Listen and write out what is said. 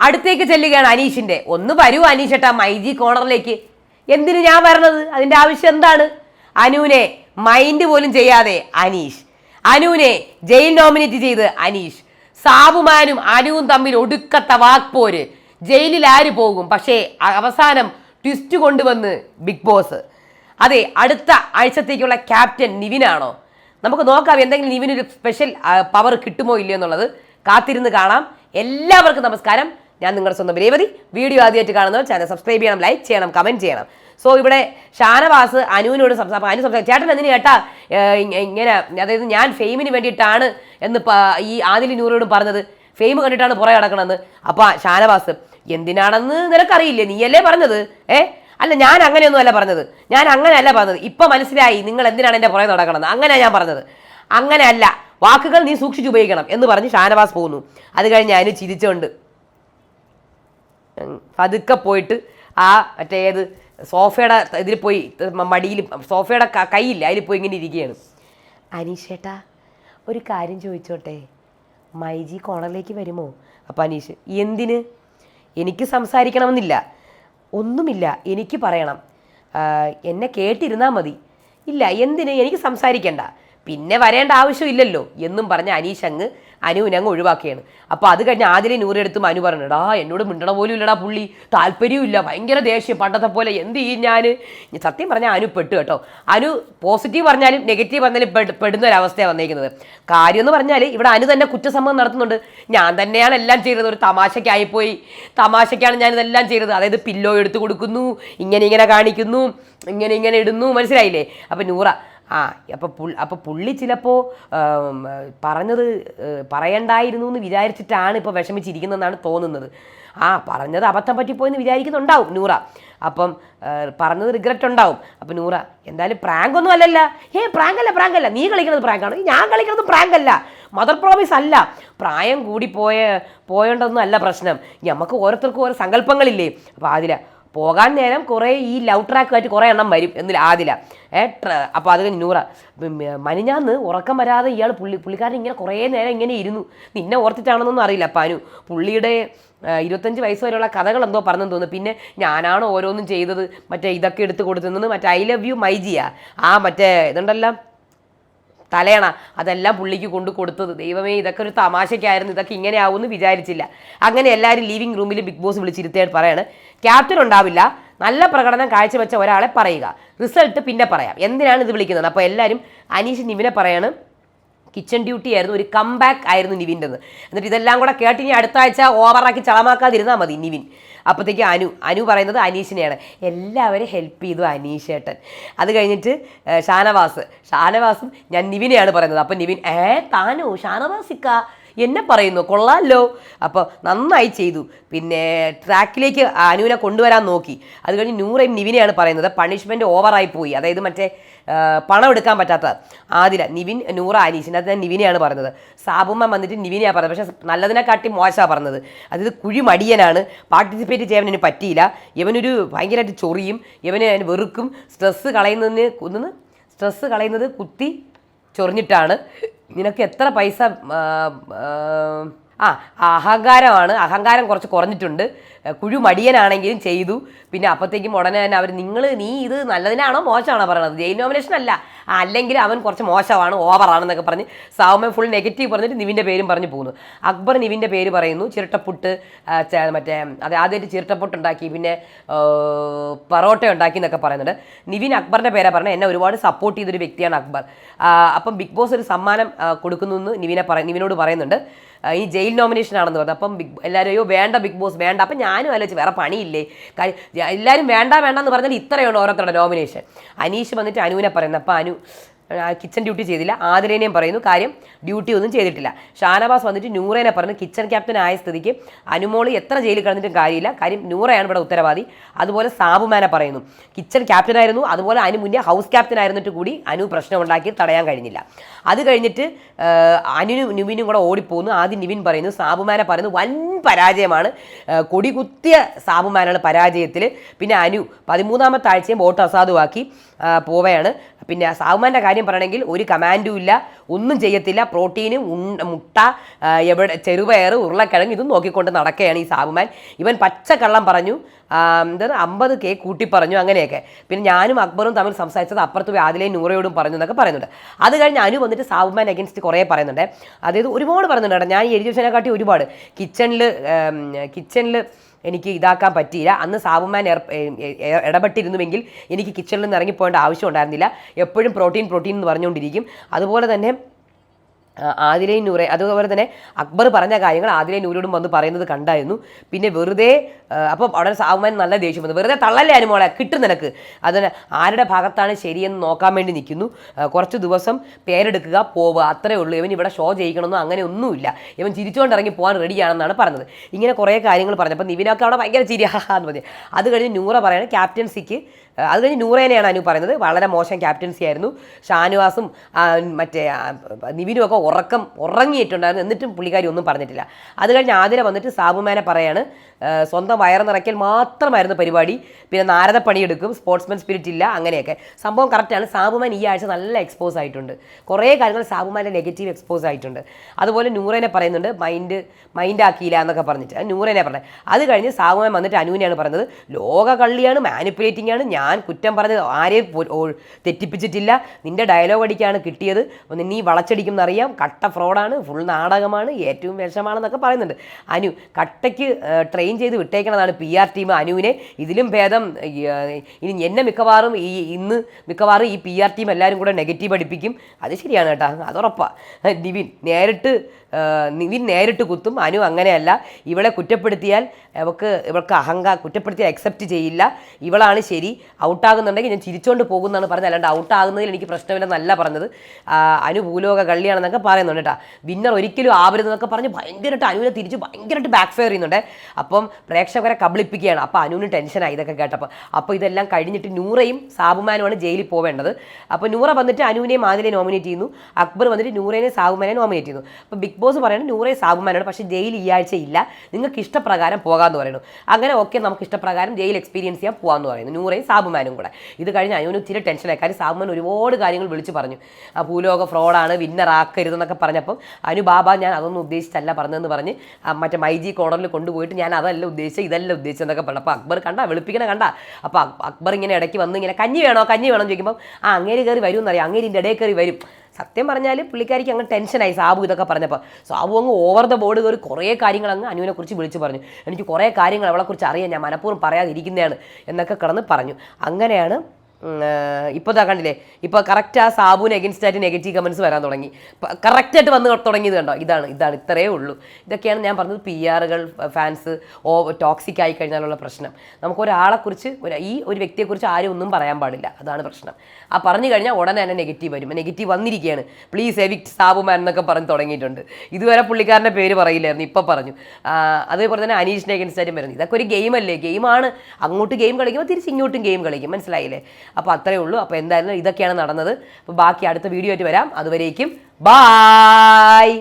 അടുത്തേക്ക് ചെല്ലുകയാണ് അനീഷിന്റെ. ഒന്ന് വരൂ അനീഷേട്ടാ മൈജി കോർണറിലേക്ക്. എന്തിന് ഞാൻ വരണത്? അതിന്റെ ആവശ്യം എന്താണ്? അനുവിനെ മൈൻഡ് പോലും ചെയ്യാതെ അനീഷ്. അനുവിനെ ജയിൽ നോമിനേറ്റ് ചെയ്ത് അനീഷ്. സാബുമാനും അനുവും തമ്മിൽ ഒടുക്കത്ത വാക്പോര്. ജയിലിൽ ആര് പോകും? പക്ഷേ അവസാനം ട്വിസ്റ്റ് കൊണ്ടുവന്ന് ബിഗ് ബോസ്. അതെ അടുത്ത ആഴ്ചത്തേക്കുള്ള ക്യാപ്റ്റൻ നിവിനാണോ? നമുക്ക് നോക്കാം എന്തെങ്കിലും നിവിനൊരു സ്പെഷ്യൽ പവർ കിട്ടുമോ ഇല്ലയോ എന്നുള്ളത്. കാത്തിരുന്ന് കാണാം. എല്ലാവർക്കും നമസ്കാരം. ഞാൻ നിങ്ങളുടെ സ്വന്തം രേവതി. വീഡിയോ ആദ്യമായിട്ട് കാണുന്നവർ ചാനൽ സബ്സ്ക്രൈബ് ചെയ്യണം ലൈക്ക് ചെയ്യണം കമന്റ് ചെയ്യണം. സോ ഇവിടെ ഷാനവാസ് അനുവിനോട് സംസാരിക്കും അനു സംസാരിക്കും ചേട്ടൻ എന്തിനു കേട്ടാ ഇങ്ങനെ അതായത് ഞാൻ ഫെയിമിന് വേണ്ടിയിട്ടാണ് എന്ന് ഈ ആദിൽ നൂറോടും പറഞ്ഞത്. ഫെയിം കണ്ടിട്ടാണ് പുറകെ കിടക്കണമെന്ന് അപ്പൊ ഷാനവാസ് എന്തിനാണെന്ന് നിനക്കറിയില്ലേ? നീയല്ലേ പറഞ്ഞത്? ഏ? അല്ല ഞാൻ അങ്ങനെയൊന്നും അല്ല പറഞ്ഞത്. ഞാൻ അങ്ങനെയല്ല പറഞ്ഞത്. ഇപ്പൊ മനസ്സിലായി നിങ്ങൾ എന്തിനാണ് എന്റെ പുറകെ നടക്കണമെന്ന് അങ്ങനെയാണ് ഞാൻ പറഞ്ഞത്. അങ്ങനെയല്ല. വാക്കുകൾ നീ സൂക്ഷിച്ചുപയോഗിക്കണം എന്ന് പറഞ്ഞ് ഷാനവാസ് പോകുന്നു. അത് കഴിഞ്ഞ് ഞാൻ ചിരിച്ചുകൊണ്ട് പതുക്കെ പോയിട്ട് ആ മറ്റേ ഏത് സോഫയുടെ ഇതിൽ പോയി മടിയിൽ സോഫയുടെ കൈയില്ല അതിൽ പോയി ഇങ്ങനെ ഇരിക്കുകയാണ്. അനീഷേട്ടാ ഒരു കാര്യം ചോദിച്ചോട്ടെ? മൈജി കോണറിലേക്ക് വരുമോ? അപ്പം അനീഷ് എന്തിന്? എനിക്ക് സംസാരിക്കണമെന്നില്ല. ഒന്നുമില്ല എനിക്ക് പറയണം. എന്നെ കേട്ടിരുന്നാൽ മതി. ഇല്ല എന്തിന്? എനിക്ക് സംസാരിക്കണ്ട. പിന്നെ വരേണ്ട ആവശ്യമില്ലല്ലോ എന്നും പറഞ്ഞ അനീഷ് അങ്ങ് അനുവിനെ അങ്ങ് ഒഴിവാക്കുകയാണ് അപ്പോൾ അത് കഴിഞ്ഞ് ആദ്യം നൂറെടുത്തും അനു പറഞ്ഞിടാ എന്നോട് മിണ്ടണ പോലും ഇല്ലടാ പുള്ളി താല്പര്യമില്ല ഭയങ്കര ദേഷ്യം പണ്ടത്തെ പോലെ എന്ത് ചെയ്യും ഞാൻ സത്യം പറഞ്ഞാൽ അനു പെട്ടു കേട്ടോ. അനു പോസിറ്റീവ് പറഞ്ഞാലും നെഗറ്റീവ് പറഞ്ഞാലും പെടുന്ന ഒരവസ്ഥയാണ് വന്നേക്കുന്നത്. കാര്യം എന്ന് പറഞ്ഞാൽ ഇവിടെ അനു തന്നെ കുറ്റസമ്മതം നടത്തുന്നുണ്ട്. ഞാൻ തന്നെയാണ് എല്ലാം ചെയ്തത് ഒരു തമാശയ്ക്കായിപ്പോയി തമാശയ്ക്കാണ് ഞാൻ ഇതെല്ലാം ചെയ്തത്. അതായത് പില്ലോ എടുത്തു കൊടുക്കുന്നു ഇങ്ങനെ ഇങ്ങനെ കാണിക്കുന്നു ഇങ്ങനെ ഇങ്ങനെ ഇടുന്നു മനസ്സിലായില്ലേ? അപ്പം നൂറ ആ അപ്പോൾ പുള്ളി അപ്പോൾ പുള്ളി ചിലപ്പോൾ പറഞ്ഞത് പറയണ്ടായിരുന്നു എന്ന് വിചാരിച്ചിട്ടാണ് ഇപ്പോൾ വിഷമിച്ചിരിക്കുന്നതെന്നാണ് തോന്നുന്നത്. ആ പറഞ്ഞത് അബദ്ധം പറ്റിപ്പോയെന്ന് വിചാരിക്കുന്നുണ്ടാവും നൂറ. അപ്പം പറഞ്ഞത് റിഗ്രറ്റ് ഉണ്ടാവും. അപ്പം നൂറ എന്തായാലും പ്രാങ്ക് ഒന്നും അല്ലല്ല. ഏ പ്രാങ്ക് അല്ല പ്രാങ്ക് അല്ല. നീ കളിക്കുന്നത് പ്രാങ്കാണ് ഞാൻ കളിക്കുന്നത് പ്രാങ്ക് അല്ല. മദർ പ്രോമിസ് അല്ല. പ്രായം കൂടി പോയ പോയോണ്ടൊന്നും അല്ല പ്രശ്നം. നമുക്ക് ഓരോരുത്തർക്കും ഓരോ സങ്കല്പങ്ങളില്ലേ. അപ്പോൾ അതില പോകാൻ നേരം കുറേ ഈ ലവ് ട്രാക്കുമായിട്ട് കുറേ എണ്ണം വരും എന്നില്ല ആദില ഏ അപ്പോൾ അത് നൂറ. മനിഞ്ഞാന്ന് ഉറക്കം വരാതെ ഇയാൾ പുള്ളി പുള്ളിക്കാരൻ ഇങ്ങനെ കുറേ നേരം ഇങ്ങനെ ഇരുന്നു. നിന്നെ ഓർത്തിട്ടാണെന്നൊന്നും അറിയില്ല പാനു. പുള്ളിയുടെ ഇരുപത്തഞ്ച് വയസ്സ് വരെയുള്ള കഥകൾ എന്തോ പറഞ്ഞെന്ന് തോന്നുന്നു. പിന്നെ ഞാനാണ് ഓരോന്നും ചെയ്തത് മറ്റേ ഇതൊക്കെ എടുത്ത് കൊടുത്തുന്നത് മറ്റേ ഐ ലവ് യു മൈജിയ ആ മറ്റേ ഇതുണ്ടല്ലോ. തലയണ അതെല്ലാം പുള്ളിക്ക് കൊണ്ട് കൊടുത്തത്. ദൈവമേ ഇതൊക്കെ ഒരു തമാശയ്ക്കായിരുന്നു. ഇതൊക്കെ ഇങ്ങനെ ആവുമെന്ന് വിചാരിച്ചില്ല. അങ്ങനെ എല്ലാവരും ലിവിംഗ് റൂമിൽ ബിഗ് ബോസ് വിളിച്ചിരുത്തിയായിട്ട് പറയാണ്. ക്യാപ്റ്റൻ ഉണ്ടാവില്ല. നല്ല പ്രകടനം കാഴ്ചവെച്ച ഒരാളെ പറയുക. റിസൾട്ട് പിന്നെ പറയാം. എന്തിനാണ് ഇത് വിളിക്കുന്നത്? അപ്പോൾ എല്ലാവരും അനീഷ് നിവിനെ പറയാണ്. കിച്ചൺ ഡ്യൂട്ടി ആയിരുന്നു. ഒരു കംബാക്ക് ആയിരുന്നു നിവിന്റെത്. എന്നിട്ട് ഇതെല്ലാം കൂടെ കേട്ട് ഇനി അടുത്ത ആഴ്ച ഓവറാക്കി ചളമാക്കാതിരുന്നാൽ മതി നിവിൻ. അപ്പോഴത്തേക്ക് അനു അനു പറയുന്നത് അനീഷിനെയാണ്. എല്ലാവരും ഹെൽപ്പ് ചെയ്തു അനീഷ് ഏട്ടൻ അത് കഴിഞ്ഞിട്ട് ഷാനവാസ്. ഷാനവാസും ഞാൻ നിവിനെയാണ് പറയുന്നത്. അപ്പം നിവിൻ ഏ താനോ? ഷാനവാസിക്ക എന്നെ പറയുന്നു കൊള്ളാമല്ലോ അപ്പോൾ നന്നായി ചെയ്തു. പിന്നെ ട്രാക്കിലേക്ക് അനുവിനെ കൊണ്ടുവരാൻ നോക്കി. അത് കഴിഞ്ഞ് നൂറയും നിവിനെയാണ് പറയുന്നത്. പണിഷ്മെന്റ് ഓവറായി പോയി. അതായത് മറ്റേ പണം എടുക്കാൻ പറ്റാത്ത ആദില നിവിൻ നൂറ അനീഷിന്റെ അത് നിവിനെയാണ് പറഞ്ഞത് സാബുമ്മ വന്നിട്ട് നിവിനെയാണ് പറഞ്ഞത് പക്ഷേ നല്ലതിനെക്കാട്ടി മോശമാണ് പറഞ്ഞത് അതായത് കുഴിമടിയനാണ് പാർട്ടിസിപ്പേറ്റ് ചെയ്യാൻ ഇവന് പറ്റിയില്ല. ഇവനൊരു ഭയങ്കരമായിട്ട് ചൊറിയും. ഇവന് വെറുക്കും. സ്ട്രെസ്സ് കളയുന്നതിന് കുന്ന് സ്ട്രെസ്സ് കളയുന്നത് കുത്തി ചൊറിഞ്ഞിട്ടാണ്. നിനക്ക് എത്ര പൈസ ആ, അഹങ്കാരമാണ്. അഹങ്കാരം കുറച്ച് കുറഞ്ഞിട്ടുണ്ട്. കുഴു മടിയനാണെങ്കിലും ചെയ്തു. പിന്നെ അപ്പോഴത്തേക്കും ഉടനെ തന്നെ അവർ നിങ്ങൾ നീ ഇത് നല്ലതിനാണോ മോശമാണോ പറയണത്? ജയിൽ നോമിനേഷൻ അല്ല. അല്ലെങ്കിൽ അവൻ കുറച്ച് മോശമാണ് ഓവറാണെന്നൊക്കെ പറഞ്ഞ് സൗമ്യൻ ഫുൾ നെഗറ്റീവ് പറഞ്ഞിട്ട് നിവിന്റെ പേരും പറഞ്ഞു പോകുന്നു അക്ബർ നിവിന്റെ പേര് പറയുന്നു. ചിരട്ടപ്പുട്ട് മറ്റേ അത് ആദ്യമായിട്ട് ചിരട്ടപ്പുട്ട് ഉണ്ടാക്കി പിന്നെ പറോട്ട ഉണ്ടാക്കി എന്നൊക്കെ പറയുന്നുണ്ട്. നിവിൻ അക്ബറിന്റെ പേരാണ് പറഞ്ഞത്. എന്നെ ഒരുപാട് സപ്പോർട്ട് ചെയ്തൊരു വ്യക്തിയാണ് അക്ബർ. അപ്പം ബിഗ് ബോസ് ഒരു സമ്മാനം കൊടുക്കുന്നു എന്ന് നിവിനെ പറ നിവിനോട് പറയുന്നുണ്ട്. ഈ ജയിൽ നോമിനേഷൻ ആണെന്ന് പറഞ്ഞു. അപ്പം ബിഗ് എല്ലാവരും അയ്യോ വേണ്ട ബിഗ് ബോസ് വേണ്ട. അപ്പം ഞാനും ആലോചിച്ച് വേറെ പണിയില്ലേ? എല്ലാവരും വേണ്ട വേണ്ട എന്ന് പറഞ്ഞാൽ ഇത്രയുണ്ട് ഓരോരുത്തരുടെ നോമിനേഷൻ അനീഷ് വന്നിട്ട് അനുവിനെ പറയുന്നത് അപ്പം അനു കിച്ചൺ ഡ്യൂട്ടി ചെയ്തില്ല. ആതിരേനെയും പറയുന്നു കാര്യം ഡ്യൂട്ടി ഒന്നും ചെയ്തിട്ടില്ല. ഷാനവാസ് വന്നിട്ട് നൂറേനെ പറഞ്ഞു കിച്ചൺ ക്യാപ്റ്റൻ ആയ സ്ഥിതിക്ക് അനുമോൾ എത്ര ജയിലിൽ കിടന്നിട്ടും കാര്യമില്ല. കാര്യം നൂറയാണ് ഇവിടെ ഉത്തരവാദി. അതുപോലെ സാബുമാനെ പറയുന്നു കിച്ചൺ ക്യാപ്റ്റൻ ആയിരുന്നു. അതുപോലെ അതിന് മുന്നേ ഹൗസ് ക്യാപ്റ്റൻ ആയിരുന്നിട്ട് കൂടി അനു പ്രശ്നം ഉണ്ടാക്കി തടയാൻ കഴിഞ്ഞില്ല. അത് കഴിഞ്ഞിട്ട് അനുനും നിവിനും കൂടെ ഓടിപ്പോകുന്നു. ആദ്യം നിവിൻ പറയുന്നു സാബുമാനെ പറയുന്നു വൻ പരാജയമാണ്. കൊടി കുത്തിയ സാബുമാനാണ് പരാജയത്തിൽ പിന്നെ അനു പതിമൂന്നാമത്തെ ആഴ്ചയും വോട്ട് അസാധുവാക്കി പോവുകയാണ്. പിന്നെ സാവുമാന്റെ കാര്യം പറയണമെങ്കിൽ ഒരു കമാൻഡും ഇല്ല ഒന്നും ചെയ്യത്തില്ല. പ്രോട്ടീനും മുട്ട എവിടെ ചെറുപയർ ഉരുളക്കിഴങ്ങ് ഇതും നോക്കിക്കൊണ്ട് നടക്കുകയാണ് ഈ സാവുമാൻ. ഇവൻ പച്ചക്കള്ളം പറഞ്ഞു എന്താ അമ്പത് കെ കൂട്ടി പറഞ്ഞു അങ്ങനെയൊക്കെ. പിന്നെ ഞാനും അക്ബറും തമ്മിൽ സംസാരിച്ചത് അപ്പുറത്ത് പോയി ആദിലെയും നൂറയോടും പറഞ്ഞു എന്നൊക്കെ പറയുന്നുണ്ട്. അത് കഴിഞ്ഞ് അനു വന്നിട്ട് സാവുമാൻ അഗൻസ്റ്റ് കുറേ പറയുന്നുണ്ട്. അതായത് ഒരുപാട് പറയുന്നുണ്ട് ഞാൻ എഴുതി വെച്ചതിനെക്കാട്ടി ഒരുപാട്. കിച്ചണിൽ കിച്ചണിൽ എനിക്ക് ഇതാക്കാൻ പറ്റിയില്ല. അന്ന് സാബുമാൻ ഇടപെട്ടിരുന്നുവെങ്കിൽ എനിക്ക് കിച്ചണിൽ നിന്ന് ഇറങ്ങിപ്പോകേണ്ട ആവശ്യം ഉണ്ടായിരുന്നില്ല. എപ്പോഴും പ്രോട്ടീൻ പ്രോട്ടീൻ എന്ന് പറഞ്ഞുകൊണ്ടിരിക്കും. അതുപോലെ തന്നെ ആ, ആദിലയും നൂറെ അതുപോലെ തന്നെ അക്ബർ പറഞ്ഞ കാര്യങ്ങൾ ആദിലൈ നൂരോടും വന്ന് പറയുന്നത് കണ്ടായിരുന്നു. പിന്നെ വെറുതെ അപ്പോൾ അവിടെ സാവുമാൻ നല്ല ദേഷ്യം വന്നു. വെറുതെ തള്ളല്ലേ അനുമോളെ കിട്ടും നിനക്ക്. അതുപോലെ ആരുടെ ഭാഗത്താണ് ശരിയെന്ന് നോക്കാൻ വേണ്ടി നിൽക്കുന്നു. കുറച്ച് ദിവസം പേരെടുക്കുക പോവുക. അത്രേ ഉള്ളൂ. ഇവൻ ഇവിടെ ഷോ ചെയ്യിക്കണമെന്നോ അങ്ങനെ ഒന്നുമില്ല. ഇവൻ ചിരിച്ചുകൊണ്ട് ഇറങ്ങി പോകാൻ റെഡിയാണെന്നാണ് പറഞ്ഞത്. ഇങ്ങനെ കുറേ കാര്യങ്ങൾ പറഞ്ഞു അപ്പം നിവിനൊക്കെ അവിടെ ഭയങ്കര ചിരി എന്ന് പറഞ്ഞു. അത് കഴിഞ്ഞ് നൂറ പറയുന്നത് ക്യാപ്റ്റൻസിക്ക് അത് കഴിഞ്ഞ് നൂറേനെയാണ് അനു പറയുന്നത്. വളരെ മോശം ക്യാപ്റ്റൻസി ആയിരുന്നു. ഷാനുവാസും മറ്റേ നിവിനും ഒക്കെ ഉറക്കം ഉറങ്ങിയിട്ടുണ്ടായിരുന്നു. എന്നിട്ടും പുള്ളിക്കാരി ഒന്നും പറഞ്ഞിട്ടില്ല. അത് കഴിഞ്ഞ് ആതിര വന്നിട്ട് സാബുമാനെ പറയാണ് സ്വന്തം വയറ് നിറയ്ക്കൽ മാത്രമായിരുന്നു പരിപാടി. പിന്നെ നാരദ പണിയെടുക്കും സ്പോർട്സ്മാൻ സ്പിരിറ്റ് ഇല്ല അങ്ങനെയൊക്കെ. സംഭവം കറക്റ്റാണ് സാബുമാൻ ഈ ആഴ്ച നല്ല എക്സ്പോസ് ആയിട്ടുണ്ട്. കുറേ കാര്യങ്ങൾ സാബുമാന്റെ നെഗറ്റീവ് എക്സ്പോസ് ആയിട്ടുണ്ട്. അതുപോലെ നൂറേനെ പറയുന്നുണ്ട് മൈൻഡ് മൈൻഡ് ആക്കിയില്ല എന്നൊക്കെ പറഞ്ഞിട്ട്. നൂറേനെ പറഞ്ഞത്. അത് കഴിഞ്ഞ് സാബുമാൻ വന്നിട്ട് അനുവിനെയാണ് പറയുന്നത് ലോക കള്ളിയാണ് മാനിപ്പുലേറ്റിംഗ് ആണ് ഞാൻ കുറ്റം പറഞ്ഞത് ആരെയും തെറ്റിപ്പിച്ചിട്ടില്ല. നിന്റെ ഡയലോഗ് അടിക്കാണ് കിട്ടിയത്. ഒന്ന് നീ വളച്ചടിക്കും എന്നറിയാം കട്ട ഫ്രോഡാണ് ഫുൾ നാടകമാണ്. ഏറ്റവും വിഷമാണെന്നൊക്കെ പറയുന്നുണ്ട്. അനു കട്ടയ്ക്ക് ട്രെയിൻ ചെയ്ത് വിട്ടേക്കണതാണ് പി ആർ ടീം അനുവിനെ. ഇതിലും ഭേദം ഇനി എന്നെ മിക്കവാറും ഈ ഇന്ന് മിക്കവാറും ഈ പി ആർ ടീം എല്ലാവരും കൂടെ നെഗറ്റീവ് അടിപ്പിക്കും. അത് ശരിയാണ് കേട്ടോ. അതുറപ്പാണ് നിവിൻ നേരിട്ട് നിവിൻ നേരിട്ട് കുത്തും. അനു അങ്ങനെയല്ല. ഇവളെ കുറ്റപ്പെടുത്തിയാൽ അവൾക്ക് ഇവൾക്ക് അഹങ്ക കുറ്റപ്പെടുത്തിയാൽ അക്സെപ്റ്റ് ചെയ്യില്ല. ഇവളാണ് ശരി. ഔട്ടാകുന്നുണ്ടെങ്കിൽ ഞാൻ ചിരിച്ചുകൊണ്ട് പോകുന്നതാണ് പറഞ്ഞത്. അല്ലാണ്ട് ഔട്ടാകുന്നതിൽ എനിക്ക് പ്രശ്നമില്ലെന്നല്ല പറഞ്ഞത്. അനുഭൂലോക അനു ഭൂലോക കള്ളിയാണെന്നൊക്കെ പറയുന്നുണ്ട് കേട്ടോ. വിന്നർ ഒരിക്കലും ആവരുതെന്നൊക്കെ പറഞ്ഞ് ഭയങ്കരമായിട്ട് അനുവിനെ തിരിച്ച് ഭയങ്കരമായിട്ട് ബാക്ക് ഫെയർ ചെയ്യുന്നുണ്ട്. അപ്പം പ്രേക്ഷകരെ കബളിപ്പിക്കുകയാണ്. അപ്പോൾ അനുവിന് ടെൻഷനായി ഇതൊക്കെ കേട്ടപ്പോൾ അപ്പോൾ ഇതെല്ലാം കഴിഞ്ഞിട്ട് നൂറയും സാബുമാനുമാണ് ജയിലിൽ പോവേണ്ടത്. അപ്പോൾ നൂറ വന്നിട്ട് അനുവിനെയും ആദിലെ നോമിനേറ്റ് ചെയ്യുന്നു. അക്ബർ വന്നിട്ട് നൂറേനെ സാബുമാനെ നോമിനേറ്റ് ചെയ്യുന്നു. അപ്പോൾ ബിഗ് ബോസ് പറയുന്നത് നൂറേ സാബുമാനാണ് പക്ഷേ ജയിൽ ഈ ആഴ്ച ഇല്ല. നിങ്ങൾക്ക് ഇഷ്ടപ്രകാരം പോകാമെന്ന് പറയുന്നു. അങ്ങനെ ഓക്കെ നമുക്ക് ഇഷ്ടപ്രകാരം ജയിൽ എക്സ്പീരിയൻസ് ചെയ്യാൻ പോകാമെന്ന് പറയുന്നു. നൂറയും സാബുമാനും കൂടെ. ഇത് കഴിഞ്ഞ് അനുവിന് ഒത്തിരി ടെൻഷനായി കാര്യം സാബുമാൻ ഒരുപാട് കാര്യങ്ങൾ വിളിച്ച് പറഞ്ഞു. ആ ഭൂലോക ഫ്രോഡാണ് വിന്നർ ആക്കരുതെന്നൊക്കെ പറഞ്ഞപ്പം അനു ബാബ ഞാൻ അതൊന്നും ഉദ്ദേശിച്ചല്ല പറഞ്ഞതെന്ന് പറഞ്ഞ് മറ്റേ മൈജി കോർണറിൽ കൊണ്ടുപോയിട്ട് ഞാൻ അതല്ല ഉദ്ദേശിച്ചത് ഇതല്ല ഉദ്ദേശിച്ചതെന്നൊക്കെ പറഞ്ഞു. അപ്പോൾ അക്ബർ കണ്ട വെളുപ്പിക്കണ കണ്ട. അപ്പോൾ അക്ബർ ഇങ്ങനെ ഇടയ്ക്ക് വന്ന് ഇങ്ങനെ കഞ്ഞി വേണോ? കഞ്ഞി വേണോ ചോദിക്കുമ്പോൾ ആ അങ്ങേര് കയറി വരും എന്നറിയാം. അങ്ങേരിന്റെ ഇടയിൽ കയറി വരും. സത്യം പറഞ്ഞാൽ പുള്ളിക്കാരിക്ക് അങ്ങ് ടെൻഷനായി സാബു ഇതൊക്കെ പറഞ്ഞപ്പോൾ സാബു അങ്ങ് ഓവർ ദ ബോർഡ് കയറി കുറേ കാര്യങ്ങൾ അങ്ങ് അനുവിനെ കുറിച്ച് വിളിച്ചു പറഞ്ഞു. എനിക്ക് കുറേ കാര്യങ്ങൾ അവളെക്കുറിച്ച് അറിയാൻ ഞാൻ മനഃപൂർവം പറയാതിരിക്കുന്നതാണ് എന്നൊക്കെ കിടന്ന് പറഞ്ഞു. അങ്ങനെയാണ് ഇപ്പോൾ ഇതാ കണ്ടില്ലേ? ഇപ്പോൾ കറക്റ്റ് ആ സാബുവിന് എഗൻസ്റ്റ് ആയിട്ട് നെഗറ്റീവ് കമൻസ് വരാൻ തുടങ്ങി. കറക്റ്റായിട്ട് വന്ന് തുടങ്ങിയത് കണ്ടോ? ഇതാണ് ഇതാണ് ഇത്രയേ ഉള്ളൂ. ഇതൊക്കെയാണ് ഞാൻ പറഞ്ഞത് പി ആറുകൾ ഫാൻസ് ഓ ടോക്സിക് ആയി കഴിഞ്ഞാലുള്ള പ്രശ്നം. നമുക്ക് ഒരു ഈ ഒരു വ്യക്തിയെക്കുറിച്ച് ആരും ഒന്നും പറയാൻ പാടില്ല. അതാണ് പ്രശ്നം. ആ പറഞ്ഞു കഴിഞ്ഞാൽ ഉടനെ തന്നെ നെഗറ്റീവ് വരും. നെഗറ്റീവ് വന്നിരിക്കുകയാണ്. പ്ലീസ് എവിക്ട് സാബു മാൻ എന്നൊക്കെ പറഞ്ഞ് തുടങ്ങിയിട്ടുണ്ട്. ഇതുവരെ പുള്ളിക്കാരന്റെ പേര് പറയില്ലായിരുന്നു ഇപ്പം പറഞ്ഞു. അതേപോലെ തന്നെ അനീഷിനെ എഗൻസ്റ്റ് ആയിട്ടും വരുന്നത് ഇതൊക്കെ ഒരു ഗെയിമല്ലേ ഗെയിമാണ് അങ്ങോട്ട് ഗെയിം കളിക്കുമ്പോൾ തിരിച്ച് ഇങ്ങോട്ടും ഗെയിം കളിക്കും. മനസ്സിലായില്ലേ? അപ്പോൾ അത്രയേ ഉള്ളൂ. അപ്പോൾ എന്തായാലും ഇതൊക്കെയാണ് നടന്നത്. അപ്പോൾ ബാക്കി അടുത്ത വീഡിയോ ആയിട്ട് വരാം. അതുവരേക്കും ബായ്